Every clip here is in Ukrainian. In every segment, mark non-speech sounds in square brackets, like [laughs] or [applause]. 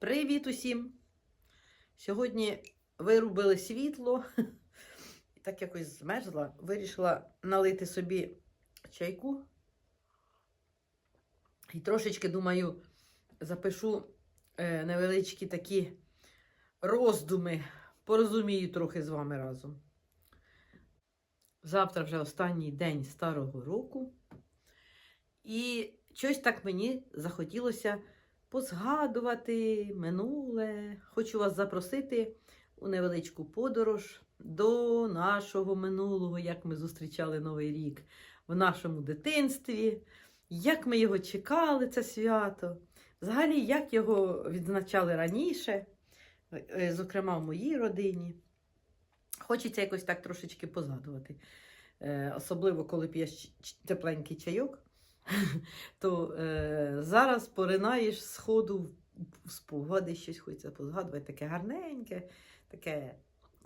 Привіт усім! Сьогодні вирубили світло, і [laughs] так якось змерзла. Вирішила налити собі чайку. І трошечки, думаю, запишу е, невеличкі такі роздуми. Порозумію трохи з вами разом. Завтра вже останній день старого року. І щось так мені захотілося позгадувати минуле. Хочу вас запросити у невеличку подорож до нашого минулого, як ми зустрічали Новий рік в нашому дитинстві, як ми його чекали, це свято. Взагалі, як його відзначали раніше, е, зокрема в моїй родині. Хочеться якось так трошечки позгадувати. Е, Особливо, коли п'єш тепленький чайок, [laughs] то е, зараз поринаєш з ходу в- спогади, щось хочеться позгадувати, таке гарненьке, таке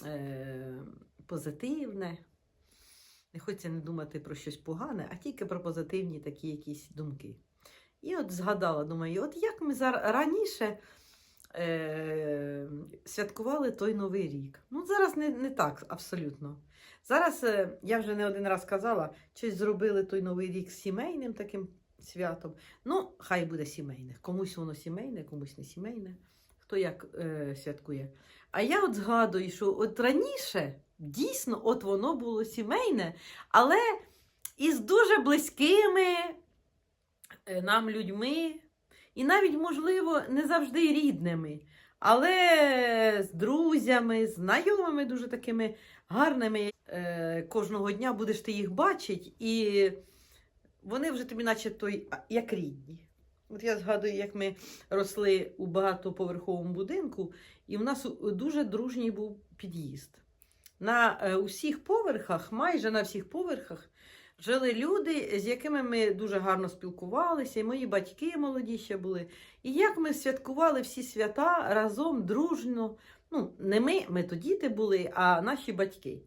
е, позитивне. Не хочеться не думати про щось погане, а тільки про позитивні такі якісь думки. І от згадала, думаю, от як ми зараз раніше е, святкували той Новий рік. Ну, зараз не, не так абсолютно. Зараз, е, я вже не один раз казала, щось зробили той Новий рік сімейним таким святом. Ну, хай буде сімейне. Комусь воно сімейне, комусь не сімейне. Хто як е, святкує. А я от згадую, що от раніше дійсно от воно було сімейне, але із дуже близькими е, нам людьми, і навіть, можливо, не завжди рідними, але з друзями, знайомими, дуже такими гарними. Е, Кожного дня будеш ти їх бачити, і вони вже тобі, наче той, як рідні. От я згадую, як ми росли у багатоповерховому будинку, і в нас дуже дружній був під'їзд. На е, усіх поверхах, майже на всіх поверхах, жили люди, з якими ми дуже гарно спілкувалися, і мої батьки молоді ще були. І як ми святкували всі свята разом, дружно. Ну, не ми, ми то діти були, а наші батьки.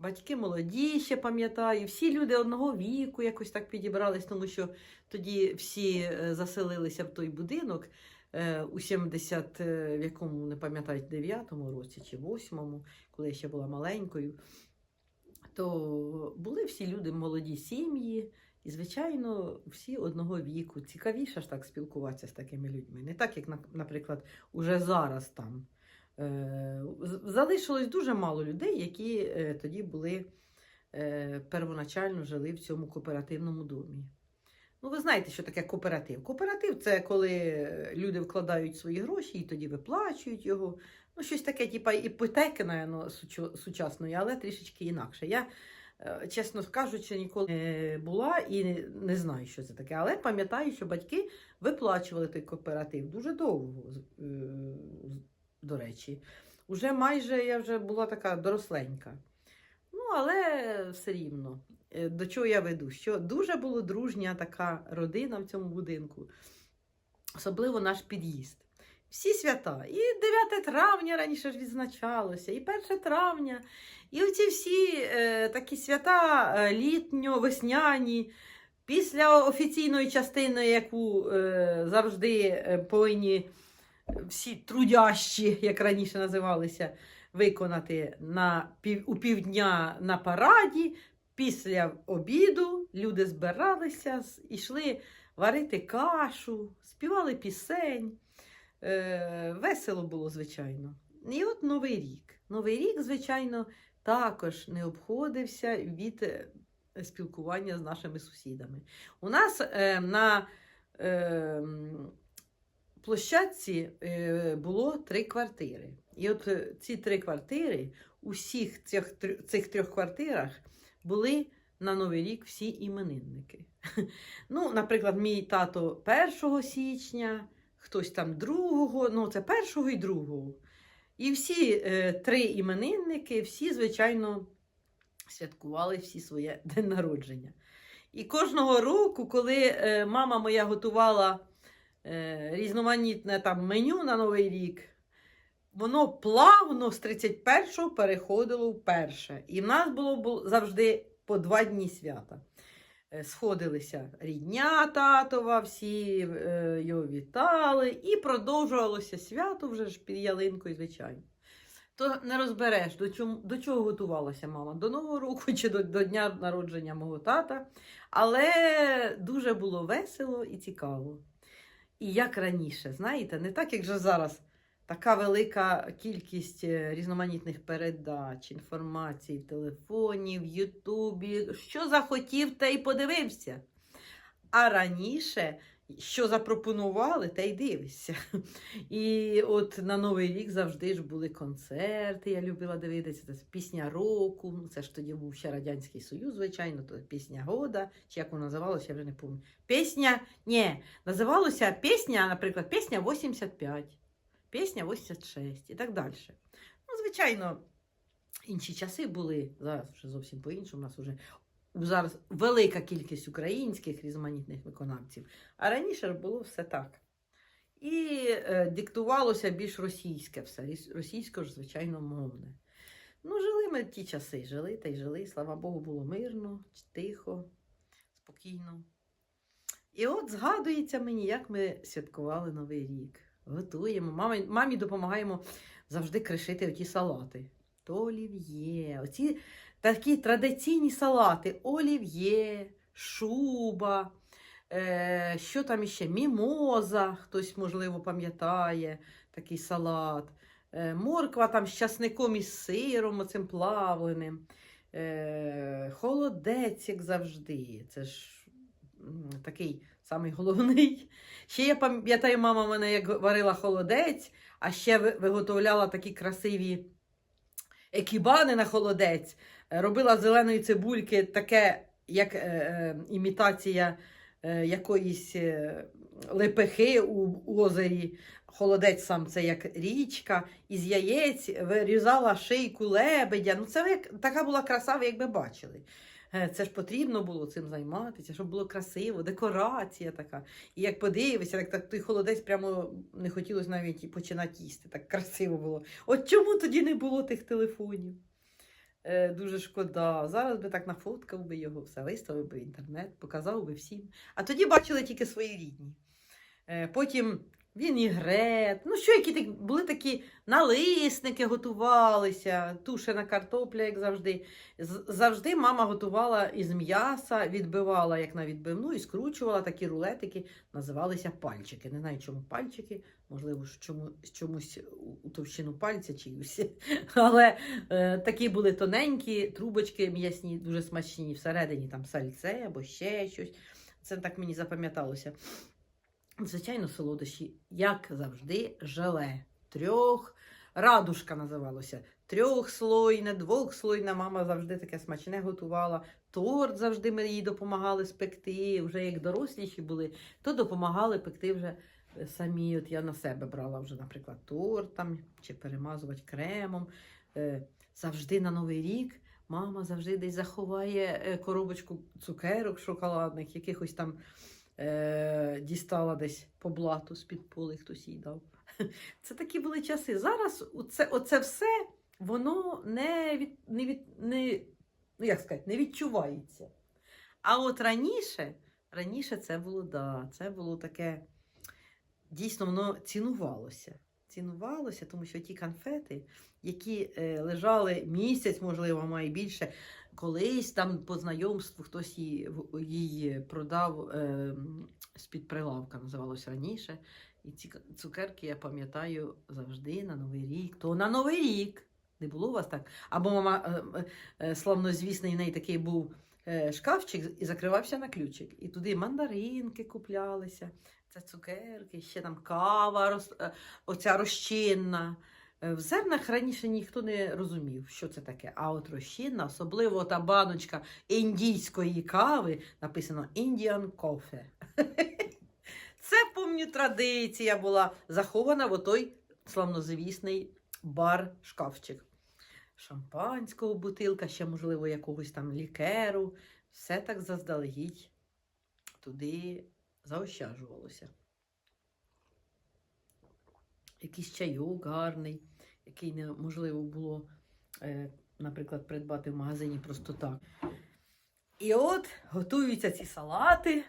Батьки молоді, ще пам'ятаю, всі люди одного віку якось так підібрались, тому що тоді всі е, заселилися в той будинок е, у 70, е, в якому не пам'ятаю, 9-му році чи 8-му, коли я ще була маленькою. То були всі люди молоді сім'ї, і, звичайно, всі одного віку. Цікавіше ж так спілкуватися з такими людьми. Не так, як, наприклад, уже зараз там. Е, Залишилось дуже мало людей, які е, тоді були е, первоначально жили в цьому кооперативному домі. Ну, ви знаєте, що таке кооператив. Кооператив це коли люди вкладають свої гроші і тоді виплачують його. Ну, щось таке, типа іпотеки, напевно, сучасної, але трішечки інакше. Я, чесно кажучи, ніколи не була і не, знаю, що це таке. Але пам'ятаю, що батьки виплачували той кооператив дуже довго, до речі. Уже майже я вже була така доросленька. Ну, але все рівно. Е, До чого я веду? Що дуже була дружня така родина в цьому будинку, особливо наш під'їзд. Всі свята. І 9 травня раніше ж відзначалося, і 1 травня, і оці всі е, такі свята е, літньо-весняні. Після офіційної частини, яку е, завжди е, повинні всі трудящі, як раніше називалися, виконати на пів, у півдня на параді. Після обіду люди збиралися, йшли варити кашу, співали пісень. Е, весело було, звичайно. І от Новий рік. Новий рік, звичайно, також не обходився від е, спілкування з нашими сусідами. У нас е, на е, площадці е, було три квартири. І от е, ці три квартири, у всіх цих, цих трьох квартирах були на Новий рік всі іменинники. [laughs] Ну, наприклад, мій тато 1 січня, хтось там 2, ну це 1 і 2. І всі е, три іменинники, всі, звичайно, святкували всі своє [laughs] день народження. І кожного року, коли е, мама моя готувала різноманітне там меню на Новий рік, воно плавно з 31-го переходило в перше. І в нас було бу- завжди по два дні свята. е, сходилися рідня татова, всі е, його вітали, і продовжувалося свято вже ж під ялинкою, звичайно. То не розбереш, до чого, до чого готувалася мама, до Нового року чи до, до дня народження мого тата. Але дуже було весело і цікаво. І як раніше, знаєте, не так, як же зараз. Така велика кількість е, різноманітних передач, інформації, телефонів, Ютубі. Що захотів, те й подивився. А раніше, що запропонували, те й дивишся. [laughs] І от на Новий рік завжди ж були концерти. Я любила дивитися. Це пісня року. Ну, це ж тоді був ще Радянський Союз, звичайно, то пісня года, чи як вона називалася, я вже не пам'ятаю. Пісня, ні, називалося пісня, наприклад, пісня 85 пісня 86 і так далі. Ну, звичайно, інші часи були, зараз вже зовсім по-іншому. У нас вже зараз велика кількість українських різноманітних виконавців, а раніше було все так. І е, диктувалося більш російське все, російсько ж, звичайно, мовне. Ну, жили ми ті часи, жили та й жили. Слава Богу, було мирно, тихо, спокійно. І от згадується мені, як ми святкували Новий рік. Готуємо. Мамі, мамі допомагаємо завжди кришити оті салати. То олів'є, оці такі традиційні салати: олів'є, шуба, е, що там іще? Мімоза, хтось, можливо, пам'ятає такий салат. Е, морква там з часником і сиром, оцим плавленим. Е, холодець, як завжди. Це ж такий самий головний. Ще я пам'ятаю, мама мене як варила холодець, а ще виготовляла такі красиві екібани на холодець. Робила зеленої цибульки таке, як е, е, імітація е, якоїсь е, лепехи у, у озері. Холодець сам це як річка, із яєць вирізала шийку лебедя. Ну, це як, така була краса, ви якби бачили. Е, Це ж потрібно було цим займатися, щоб було красиво, декорація така. І як подивишся, так, так той холодець прямо не хотілося навіть починати їсти. Так красиво було. От чому тоді не було тих телефонів? Е, дуже шкода. Зараз би так нафоткав би його, все виставив би в інтернет, показав би всім. А тоді бачили тільки свої рідні. Е, потім вінігрет. Ну, що, які були такі налисники готувалися, тушена картопля, як завжди. Завжди мама готувала із м'яса, відбивала як на відбивну і скручувала такі рулетики, називалися пальчики. Не знаю, чому пальчики, можливо, чому, чомусь у- товщину пальця чиюсь. [laughs] Але е, такі були тоненькі трубочки м'ясні, дуже смачні. Всередині там сальце або ще щось. Це так мені запам'яталося. Звичайно, солодощі, як завжди, желе. Трьох, радушка називалося. Трьохслойне, двохслойне. Мама завжди таке смачне готувала. Торт завжди ми їй допомагали спекти. Вже як доросліші були, то допомагали пекти вже самі. От я на себе брала вже, наприклад, торт там чи перемазувати кремом. Е, Завжди на Новий рік мама завжди десь заховає е, коробочку цукерок шоколадних, якихось там е, дістала десь по блату з-під поли, хтось їй дав. [laughs] Це такі були часи. Зараз оце, оце все воно не від, не від, не, ну як сказати, не відчувається. А от раніше, раніше це було, да, це було таке, дійсно, воно цінувалося. Цінувалося, тому що ті конфети, які е, лежали місяць, можливо, має більше, колись там по знайомству хтось її, її продав е, з-під прилавка, називалося раніше. І ці цукерки я пам'ятаю завжди на Новий рік. То на Новий рік. Не було у вас так? Або мама е, е, славнозвісний в неї такий був е, шкафчик і закривався на ключик. І туди мандаринки куплялися, це цукерки, ще там кава, е, оця розчинна. Е, В зернах раніше ніхто не розумів, що це таке. А от розчинна, особливо та баночка індійської кави, написано Indian Coffee. [laughs] Це, помню, традиція була захована в отой славнозвісний бар-шкафчик. Шампанського бутилка, ще, можливо, якогось там лікеру. Все так заздалегідь туди заощаджувалося. Якийсь чайок гарний, який неможливо було, е, наприклад, придбати в магазині просто так. І от готуються ці салати.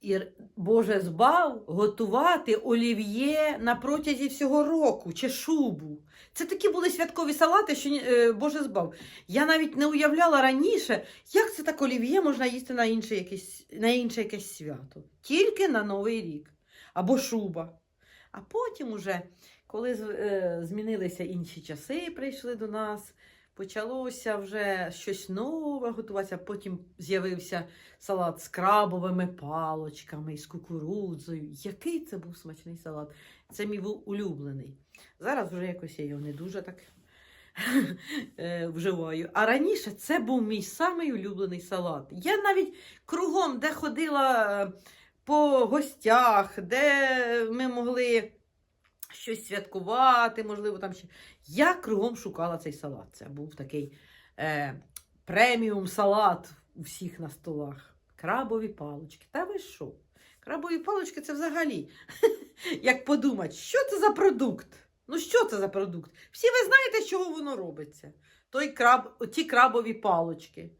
І Боже збав готувати олів'є на протязі всього року чи шубу. Це такі були святкові салати, що е, Боже збав. Я навіть не уявляла раніше, як це так олів'є можна їсти на інше якесь, на інше якесь свято. Тільки на Новий рік. Або шуба. А потім уже, коли е, змінилися інші часи, прийшли до нас, почалося вже щось нове готуватися. Потім з'явився салат з крабовими палочками, з кукурудзою. Який це був смачний салат. Це мій був улюблений. Зараз вже якось я його не дуже так [laughs] е, вживаю. А раніше це був мій самий улюблений салат. Я навіть кругом, де ходила е, по гостях, де ми могли щось святкувати, можливо, там ще. Я кругом шукала цей салат. Це був такий е, преміум салат у всіх на столах. Крабові палочки. Та ви що? Крабові палочки це взагалі. [laughs] Як подумати, що це за продукт? Ну, що це за продукт? Всі ви знаєте, чого воно робиться. Той краб, ті крабові палочки.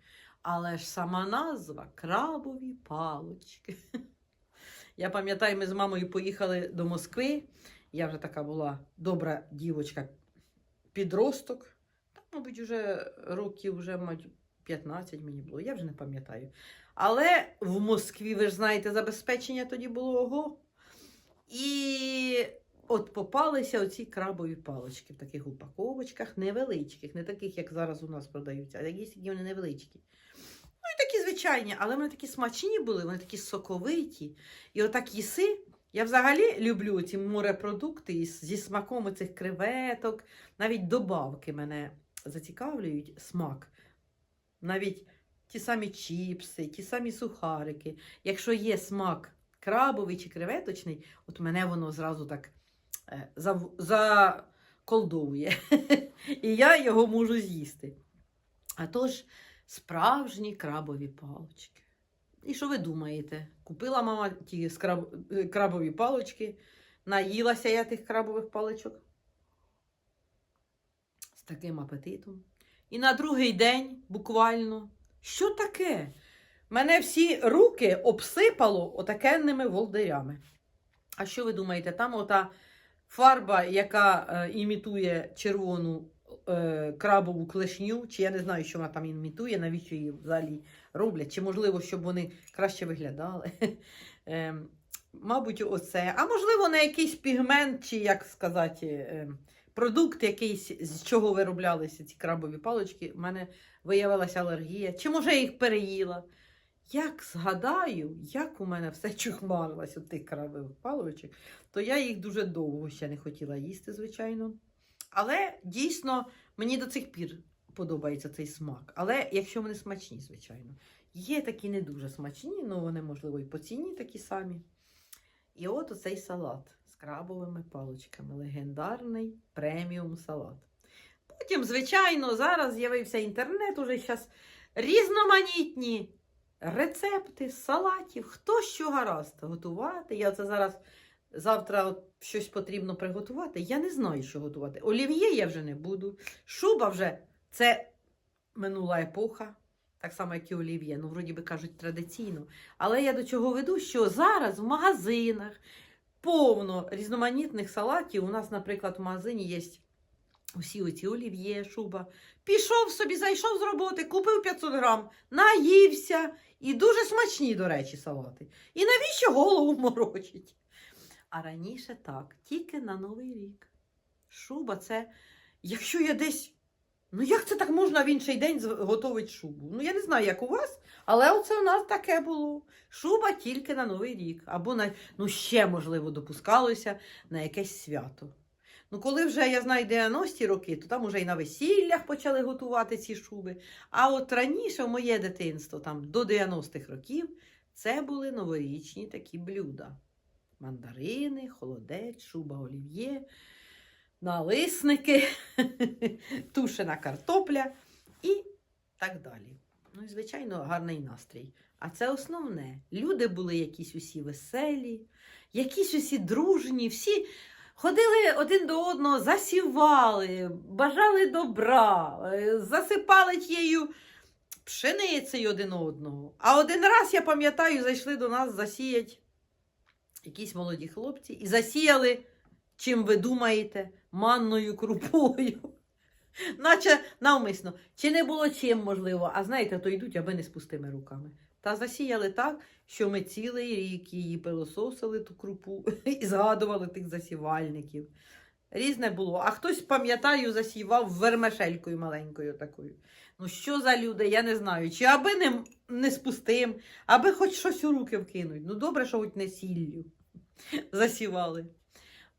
Але ж сама назва крабові палочки. [laughs] Я пам'ятаю, ми з мамою поїхали до Москви. Я вже така була добра дівочка, підросток. Та, мабуть, вже років вже, мабуть, 15 мені було, я вже не пам'ятаю. Але в Москві, ви ж знаєте, забезпечення тоді було ого. І от попалися оці крабові палички в таких упаковочках, невеличких, не таких, як зараз у нас продаються, а якісь такі вони невеличкі. Ну і такі звичайні, але вони такі смачні були, вони такі соковиті. І отак їси. Я взагалі люблю ці морепродукти зі смаком цих креветок. Навіть добавки мене зацікавлюють смак. Навіть ті самі чіпси, ті самі сухарики. Якщо є смак крабовий чи креветочний, от мене воно зразу так заколдовує. [laughs] І я його можу з'їсти. А тож справжні крабові палочки. І що ви думаєте? Купила мама ті скраб... е, крабові палочки, наїлася я тих крабових паличок з таким апетитом. І на другий день буквально, що таке? Мене всі руки обсипало отакенними волдирями. А що ви думаєте, там ота фарба, яка е, імітує червону е, крабову клешню, чи я не знаю, що вона там імітує, навіщо її взагалі роблять, чи можливо, щоб вони краще виглядали. [laughs] Ем, Мабуть, оце. А можливо, на якийсь пігмент, чи як сказати, ем, продукт якийсь, з чого вироблялися ці крабові палички, в мене виявилася алергія. Чи може я їх переїла? Як згадаю, як у мене все чухмарилось від тих крабових паличок, то я їх дуже довго ще не хотіла їсти, звичайно. Але дійсно мені до цих пір подобається цей смак. Але якщо вони смачні, звичайно. Є такі не дуже смачні, ну вони, можливо, і по ціні такі самі. І от оцей салат з крабовими паличками. Легендарний преміум салат. Потім, звичайно, зараз з'явився інтернет, уже зараз різноманітні рецепти салатів, хто що гаразд готувати. Я це зараз завтра от щось потрібно приготувати. Я не знаю, що готувати. Олів'є я вже не буду. Шуба вже це минула епоха. Так само, як і олів'є, ну, вроді би кажуть, традиційно. Але я до чого веду, що зараз в магазинах повно різноманітних салатів. У нас, наприклад, в магазині є усі оці олів'є, шуба. Пішов собі, зайшов з роботи, купив 500 грам, наївся. І дуже смачні, до речі, салати. І навіщо голову морочить? А раніше так, тільки на Новий рік. Шуба це, якщо я десь. Ну, як це так можна в інший день готувати шубу? Ну, я не знаю, як у вас, але оце у нас таке було. Шуба тільки на Новий рік. Або на, ну, ще, можливо, допускалося на якесь свято. Ну, коли вже я знаю 90-ті роки, то там уже і на весіллях почали готувати ці шуби. А от раніше, в моє дитинство, там до 90-х років, це були новорічні такі блюда. Мандарини, холодець, шуба олів'є, налисники, [laughs] тушена картопля і так далі. Ну і, звичайно, гарний настрій. А це основне. Люди були якісь усі веселі, якісь усі дружні, всі ходили один до одного, засівали, бажали добра, е, засипали тією пшеницею один одного. А один раз, я пам'ятаю, зайшли до нас засіять якісь молоді хлопці і засіяли, чим ви думаєте, манною крупою. Наче навмисно. Чи не було чим, можливо, а знаєте, то йдуть, аби не з пустими руками. Та засіяли так, що ми цілий рік її пилососили ту крупу [laughs] і згадували тих засівальників. Різне було. А хтось, пам'ятаю, засівав вермешелькою маленькою такою. Ну, що за люди, я не знаю. Чи аби не, не з пустим, аби хоч щось у руки вкинуть. Ну, добре, що хоч не сіллю [laughs] засівали.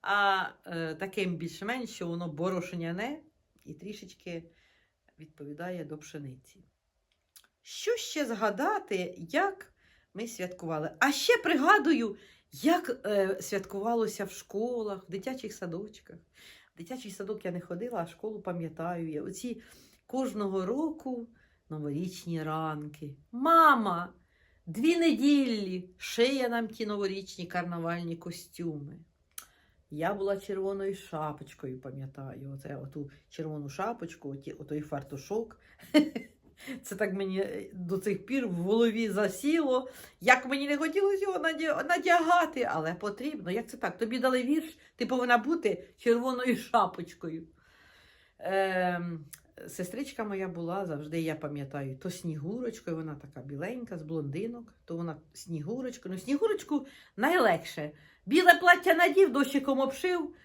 А е, таким більш-менш, що воно борошняне і трішечки відповідає до пшениці. Що ще згадати, як ми святкували? А ще пригадую, як е, святкувалося в школах, в дитячих садочках. В дитячий садок я не ходила, а школу пам'ятаю. Я оці кожного року новорічні ранки. Мама! Дві неділі шиє нам ті новорічні карнавальні костюми. Я була червоною шапочкою, пам'ятаю. Оце оту червону шапочку, оті, отой фартушок. [laughs] Це так мені е, до цих пір в голові засіло. Як мені не хотілося його надягати, але потрібно. Як це так? Тобі дали вірш, ти повинна бути червоною шапочкою. Ем, сестричка моя була завжди, я пам'ятаю, то снігурочкою, вона така біленька, з блондинок, то вона снігурочкою. Ну, снігурочку найлегше. Біле плаття надів, дощиком обшив,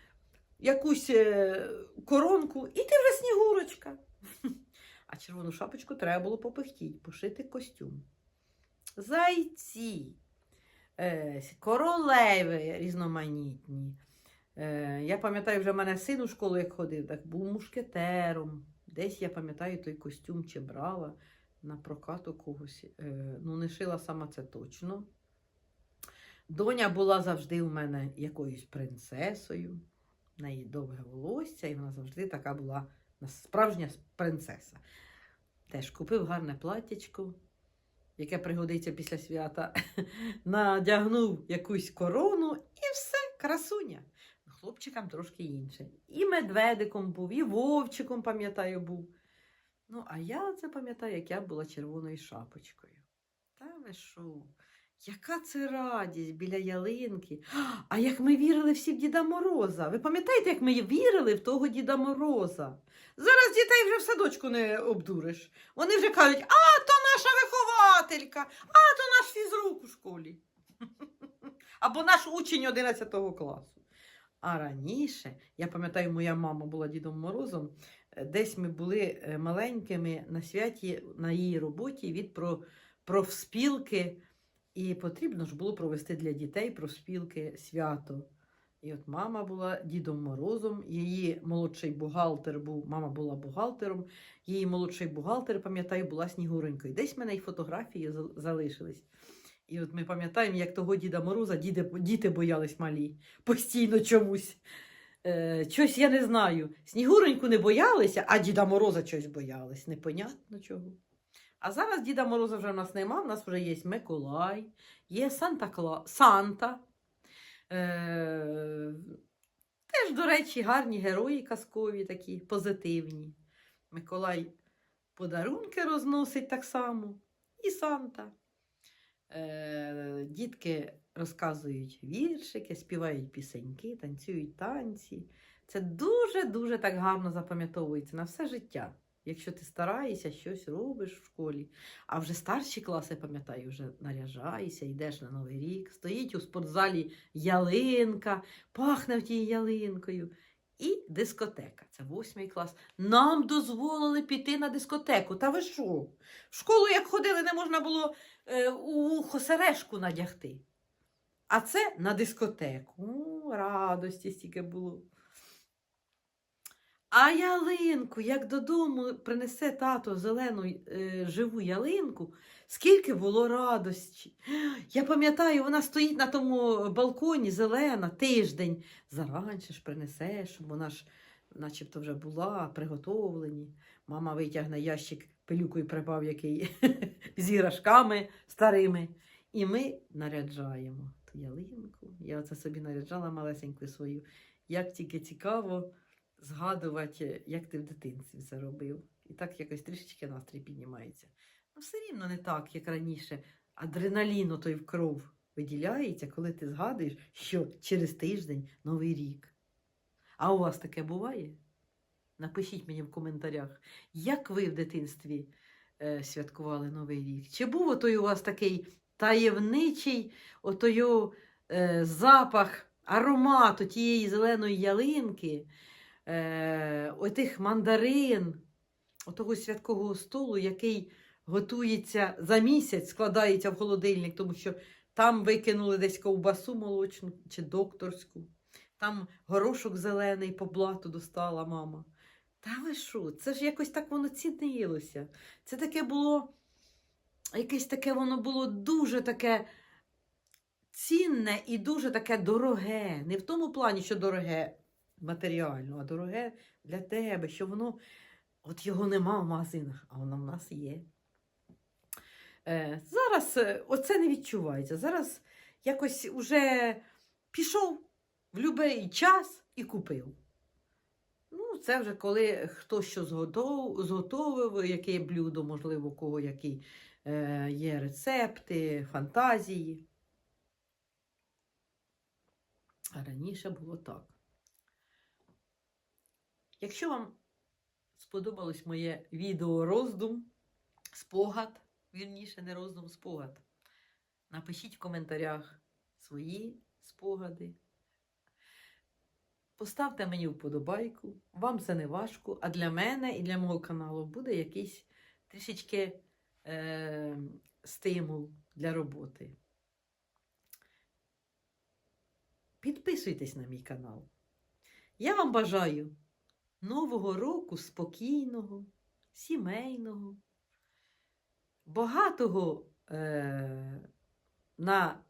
якусь е, коронку, і ти вже снігурочка. А червону шапочку треба було попихтіть, пошити костюм. Зайці, е, королеви різноманітні. Е, я пам'ятаю, вже в мене син у школу як ходив, так був мушкетером. Десь я пам'ятаю той костюм чи брала на прокат у когось. Е, ну, не шила сама це точно. Доня була завжди у мене якоюсь принцесою. В неї довге волосся, і вона завжди така була справжня принцеса. Теж купив гарне платтячко, яке пригодиться після свята, [laughs] надягнув якусь корону і все, красуня. Хлопчикам трошки інше. І медведиком був, і вовчиком, пам'ятаю, був. Ну, а я це пам'ятаю, як я була червоною шапочкою. Та ви що? Яка це радість біля ялинки. А як ми вірили всі в Діда Мороза. Ви пам'ятаєте, як ми вірили в того Діда Мороза? Зараз дітей вже в садочку не обдуриш. Вони вже кажуть, а то наша вихователька, а то наш фізрук у школі. [laughs] Або наш учень 11 класу. А раніше, я пам'ятаю, моя мама була Дідом Морозом. е, Десь ми були е, маленькими на святі на її роботі від про, профспілки. І потрібно ж було провести для дітей профспілки свято. І от мама була Дідом Морозом, її молодший бухгалтер був, мама була бухгалтером, її молодший бухгалтер, пам'ятаю, була Снігуренькою. Десь в мене й фотографії залишились. І от ми пам'ятаємо, як того Діда Мороза діди, діти боялись малі постійно чомусь. Е, щось я не знаю. Снігуреньку не боялися, а Діда Мороза щось боялись. Непонятно чого. А зараз Діда Мороза вже в нас нема, в нас вже є Миколай, є Санта Кла... Санта. Е... Теж, до речі, гарні герої казкові, такі позитивні. Миколай подарунки розносить так само. І Санта. Е... Дітки розказують віршики, співають пісеньки, танцюють танці. Це дуже-дуже так гарно запам'ятовується на все життя. Якщо ти стараєшся, щось робиш в школі. А вже старші класи, пам'ятаю, вже наряжаєшся, йдеш на Новий рік, стоїть у спортзалі ялинка, пахне тій ялинкою. І дискотека. Це восьмий клас. Нам дозволили піти на дискотеку. Та ви що? В школу, як ходили, не можна було е, у вухо сережку надягти. А це на дискотеку. О, радості стільки було. А ялинку, як додому принесе тато зелену е, живу ялинку, скільки було радості. Я пам'ятаю, вона стоїть на тому балконі зелена тиждень. Заранше ж принесе, щоб вона ж начебто вже була, приготовлені. Мама витягне ящик пилюкою припав, який [laughs] з іграшками старими. І ми наряджаємо ту ялинку. Я оце собі наряджала малесеньку свою. Як тільки цікаво згадувати, як ти в дитинстві це робив. І так якось трішечки настрій піднімається. Ну, все рівно не так, як раніше. Адреналіну той в кров виділяється, коли ти згадуєш, що через тиждень новий рік. А у вас таке буває? Напишіть мені в коментарях, як ви в дитинстві е, святкували Новий рік? Чи був отой у вас такий таємничий отою, е, запах, аромату тієї зеленої ялинки, е, отих мандарин, отого святкового столу, який готується за місяць, складається в холодильник, тому що там викинули десь ковбасу молочну чи докторську, там горошок зелений по блату достала мама. Та ви що? Це ж якось так воно цінилося. Це таке було, якесь таке воно було дуже таке цінне і дуже таке дороге. Не в тому плані, що дороге матеріально, а дороге для тебе, що воно, от його нема в магазинах, а воно в нас є. Е, зараз е, оце не відчувається. Зараз якось уже пішов в будь-який час і купив. Ну, це вже коли хто що зготов, зготовив, яке блюдо, можливо, кого які е, є рецепти, фантазії. А раніше було так. Якщо вам сподобалось моє відео роздум, спогад, вірніше, не роздум, спогад, напишіть в коментарях свої спогади. Поставте мені вподобайку, вам це не важко, а для мене і для мого каналу буде якийсь трішечки е, стимул для роботи. Підписуйтесь на мій канал. Я вам бажаю нового року спокійного, сімейного, багатого е, на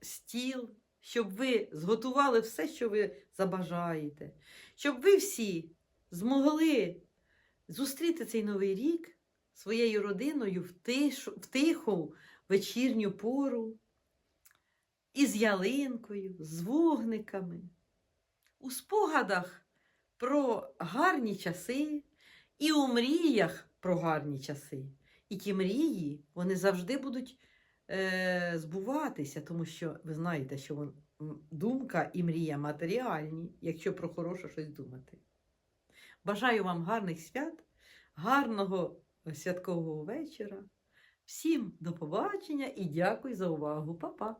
стіл, щоб ви зготували все, що ви забажаєте, щоб ви всі змогли зустріти цей новий рік своєю родиною в, тишу, в тиху вечірню пору, із ялинкою, з вогниками, у спогадах про гарні часи і у мріях про гарні часи. І ті мрії, вони завжди будуть е, збуватися, тому що ви знаєте, що думка і мрія матеріальні, якщо про хороше щось думати. Бажаю вам гарних свят, гарного святкового вечора. Всім до побачення і дякую за увагу. Па-па!